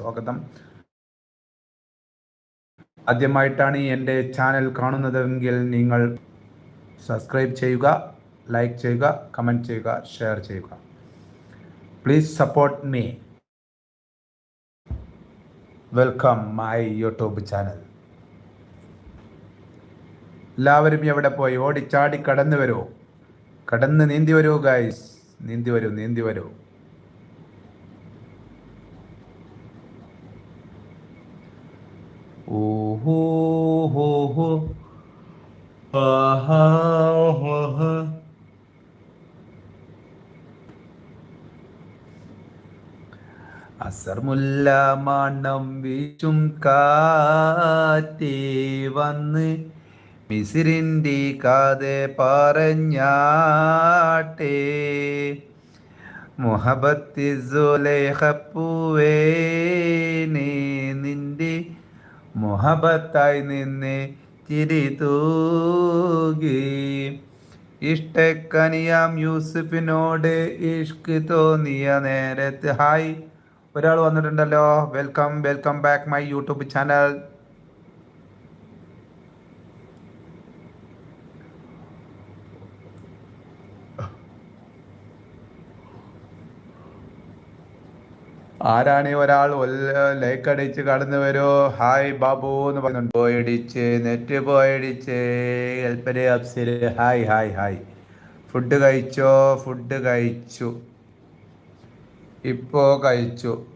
സ്വാഗതം. ആദ്യമായിട്ടാണ് എന്റെ ചാനൽ കാണുന്നതെങ്കിൽ നിങ്ങൾ സബ്സ്ക്രൈബ് ചെയ്യുക ലൈക്ക് ചെയ്യുക കമന്റ് ചെയ്യുക ഷെയർ ചെയ്യുക. Please support me. Welcome my YouTube channel. എല്ലാവരും എവിടെ പോയി? ഓടിച്ചാടി കടന്നു വരൂ. കടന്ന് നീന്തി വരൂ ഗായ്സ് നീന്തി വരൂ നീന്തി വരൂ. അസർമുല്ല മണം വീശും കാറ്റേ വന്ന് മിസിരിന്റെ കാതെ പറഞ്ഞാട്ടേ മുഹബത്തി സുലൈഹപ്പൂവേ നിന്റെ മുഹബത്തായി നിന്ന് ചിരി തൂകി. ഇഷ്ടക്കനിയാം യൂസുഫിനോട് ഇഷ്ക് തോന്നിയ നേരത്ത്. ഹായ്. ഒരാൾ വന്നിട്ടുണ്ടല്ലോ. Welcome welcome back my YouTube channel. ആരാണ് ഒരാൾ ലൈക്ക് അടിച്ച് കടന്നു വരൂ. ഹായ് ബാബു എന്ന് പറയുന്നുണ്ട്. പോയടിച്ച് നെറ്റ് പോയടിച്ച് ഹായ് ഹായ് ഹായ് ഫുഡ് കഴിച്ചോ? ഫുഡ് കഴിച്ചു. ഇപ്പോ കഴിച്ചു.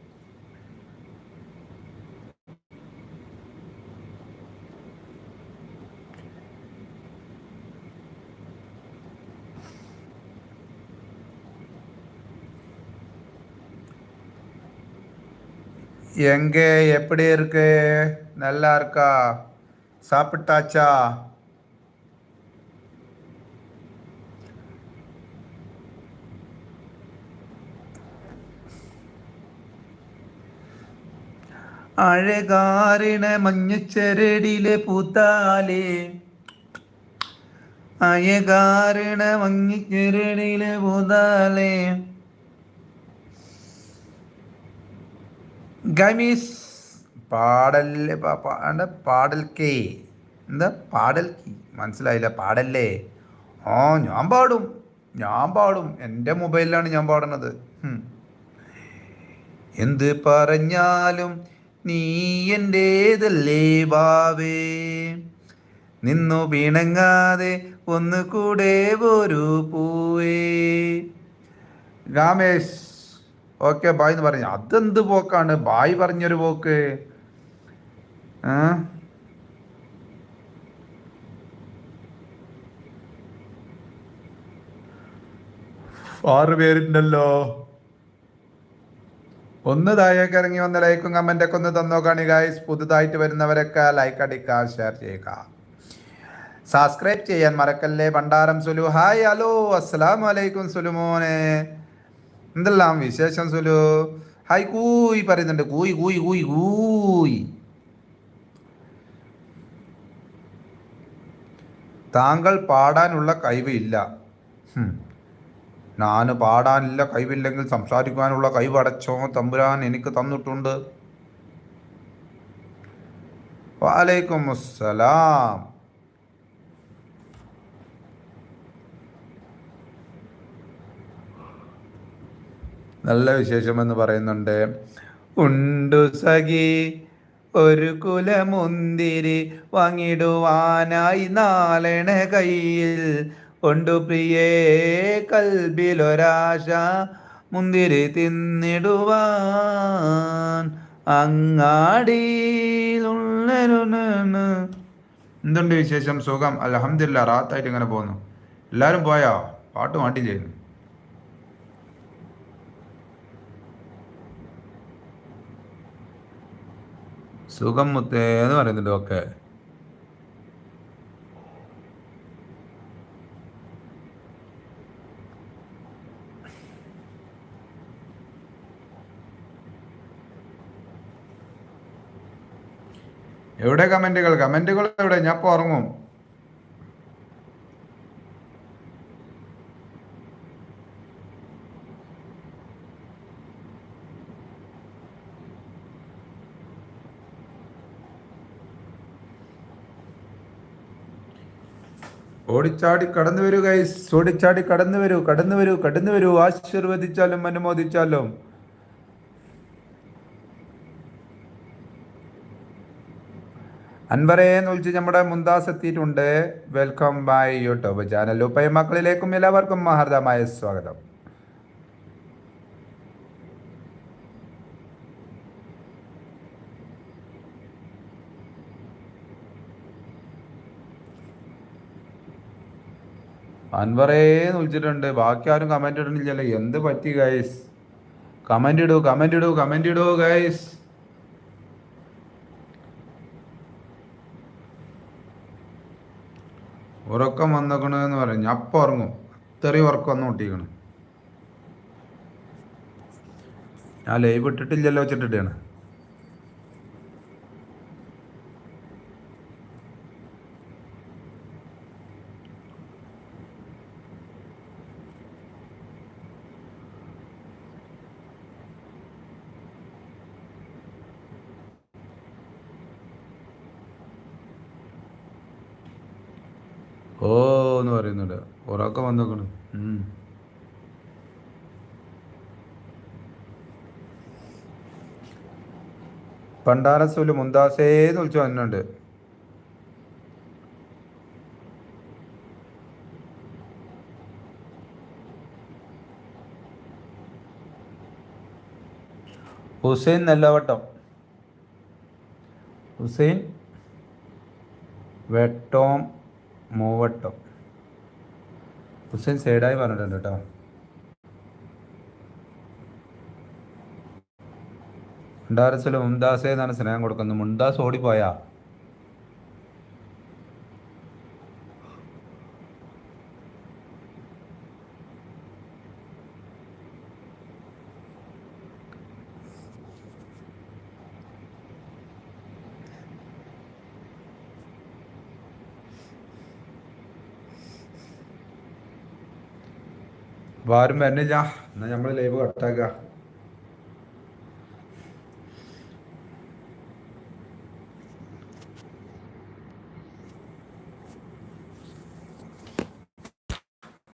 எங்க எப்படி இருக்கு நல்லா இருக்கா சாப்பிட்டாச்சா അഴകാറിണ മഞ്ഞച്ചെരടിയിലെ പൂത്താലേ അഴകാറിണ മഞ്ഞച്ചെരടിയിലെ പൂത്താലേ ഗമീസ്. പാടൽ കേ. എന്താ? പാടൽ മനസ്സിലായില്ല. പാടല്ലേ? ആ ഞാൻ പാടും. ഞാൻ പാടും. എന്റെ മൊബൈലിലാണ് ഞാൻ പാടുന്നത്. എന്ത് പറഞ്ഞാലും നീ എന്റേതല്ലേ ബാവേ നിന്നു പിണങ്ങാതെ ഒന്നുകൂടെ ഒരു പൂവേ. രാമേഷ് ഓക്കെ ബായ് എന്ന് പറഞ്ഞു. അതെന്ത് പോക്കാണ്? ബായ് പറഞ്ഞൊരു പോക്ക്. ആറ് പേരുണ്ടല്ലോ. ഒന്ന് താഴേക്ക് ഇറങ്ങി വന്ന ലൈക്കും കമന്റൊക്കെ ഒന്ന് തന്നോക്കാണി ഗായ്സ് പുതുതായിട്ട് വരുന്നവരൊക്കെ ലൈക്ക് അടിക്കുക ഷെയർ ചെയ്യുക. സബ്സ്ക്രൈബ് ചെയ്യാൻ മറക്കല്ലേ ഭണ്ഡാരം സുലു. ഹായ് ഹലോ അസ്സാം വലൈക്കും സുലുമോനെ. എന്തെല്ലാം വിശേഷം സുലു? ഹായ് കൂയി പറയുന്നുണ്ട്. കൂയി കൂയി കൂയി കൂയി. താങ്കൾ പാടാനുള്ള കഴിവ് ഇല്ല ഞാൻ പാടാനില്ല കഴിവില്ലെങ്കിൽ സംസാരിക്കാനുള്ള കഴിവ് അടച്ചോ തമ്പുരാൻ എനിക്ക് തന്നിട്ടുണ്ട്. വാലൈക്കും അസ്സലാം നല്ല വിശേഷമെന്ന് പറയുന്നുണ്ട്. ഉണ്ടു സഖി ഒരു കുലമുന്തിരി വാങ്ങിടുവാനായി നാലണ കയ്യിൽ. ഉണ്ടു പ്രിയേ കൽബിലൊരാശ മുന്തിരി തിന്നിടുവാൻ. അങ്ങാടിയിലുള്ളൊരു എന്തുണ്ട് വിശേഷം? സുഖം. അലഹമില്ല റാത്തായിട്ട് ഇങ്ങനെ പോകുന്നു. എല്ലാവരും പോയോ? പാട്ട് മാട്ടി ചെയ്യുന്നു സുഖം മുത്തേ എന്ന് പറയുന്നുണ്ട് ഒക്കെ എവിടെ കമന്റുകൾ കമന്റുകൾ എവിടെ? ഞാൻ ഇപ്പോൾ ഉറങ്ങും. ഓടിച്ചാടി കടന്നു വരൂ ഗൈസ് ഓടിച്ചാടി കടന്നു വരൂ കടന്നു വരൂ കടന്നു വരൂ. ആശീർവദിച്ചാലും അനുമോദിച്ചാലും. അൻവറെ എന്ന് വിളിച്ച് നമ്മുടെ മുന്താസ് എത്തിയിട്ടുണ്ട്. വെൽക്കം ബൈ യൂട്യൂബ് ചാനൽ ഉപ്പയ മക്കളിലേക്കും എല്ലാവർക്കും മഹാർദമായ സ്വാഗതം. അൻവറേ എന്ന് വിളിച്ചിട്ടുണ്ട്. ബാക്കി ആരും കമന്റ് ഇടണില്ലല്ലോ. എന്ത് പറ്റി ഗൈസ് കമന്റ് ഇടൂ കമന്റ് ഇടൂ കമന്റ് ഇടൂ ഗൈസ് ഉറക്കം വന്നേക്കണെന്ന് ഞാൻ അപ്പം ഉറങ്ങും. അത്രയും ഉറക്കം വന്ന് ഒട്ടിക്കണം ഞാൻ ലൈവ് ഇട്ടിട്ടില്ലല്ലോ വെച്ചിട്ടിട്ടാണ്. ഓ എന്ന് പറയുന്നുണ്ട്. ഉറക്കം വന്നേക്കണ്. പണ്ടാരസൂൽ മുന്താസേന്ന് വിളിച്ചു വന്നിട്ടുണ്ട്. ഹുസൈൻ നെല്ലവട്ടം. ഹുസൈൻ വെട്ടോം മൂവട്ടം. ഹുസൈൻ സൈഡായി പറഞ്ഞിട്ടുണ്ട് കേട്ടോ. മുണ്ടാരസിൽ മുംതാസേ എന്നാണ് സ്നേഹം കൊടുക്കുന്നത്. മുണ്ടാസ് ഓടിപ്പോയാ? അപ്പൊ ആരും വരുന്നില്ല എന്നാ നമ്മൾ ലൈവ് കട്ടാക്കുക